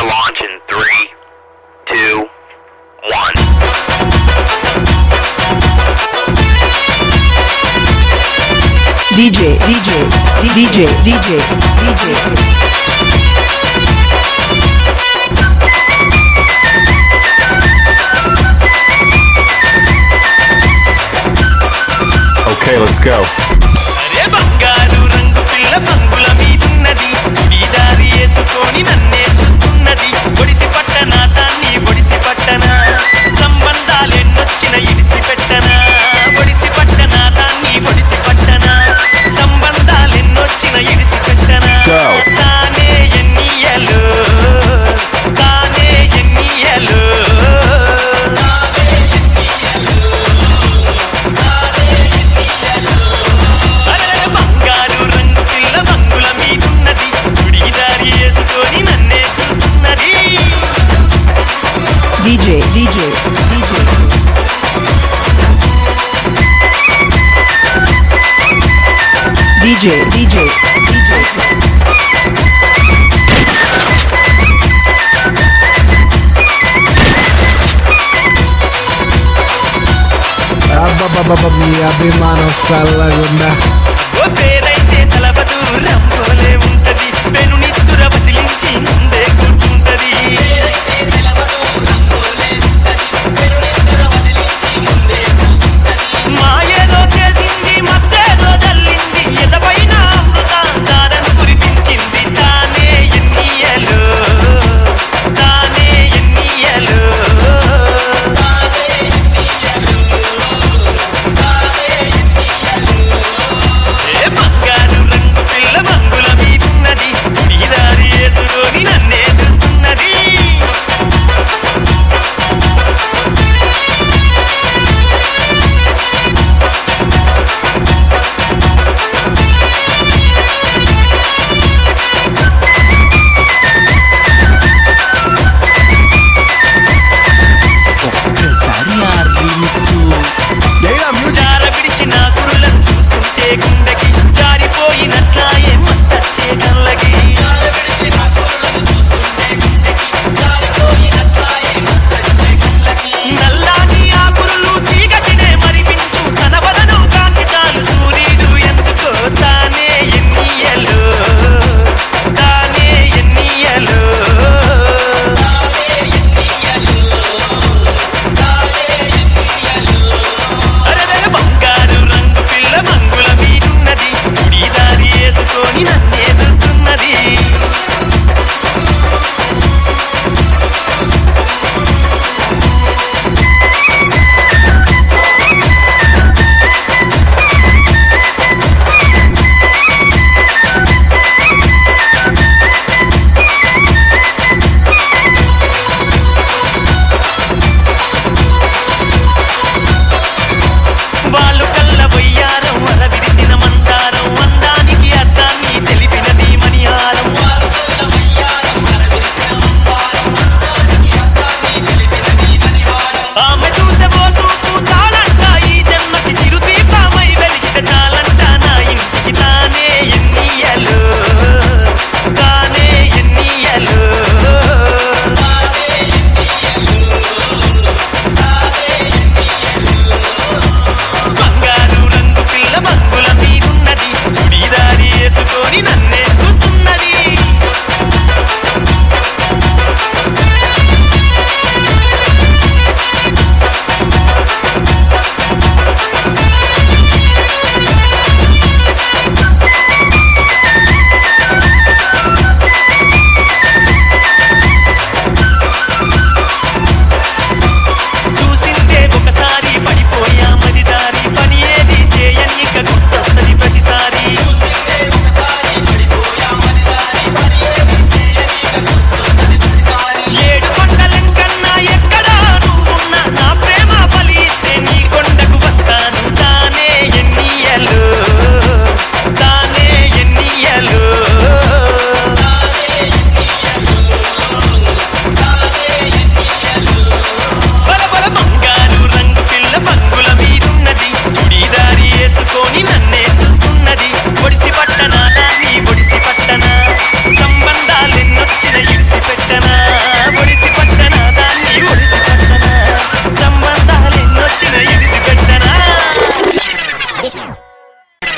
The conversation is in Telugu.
for launch in three, two, one. DJ, DJ, DJ, DJ, DJ. Okay, let's go. DJ, DJ, DJ. DJ, DJ. అబ్బబ్బబ్బబ్బ మీ అభిమానం చల్లగుండా జారిపోయినట్లాయే మస్తచ్చే కళ్ళకి చూస్తుంటే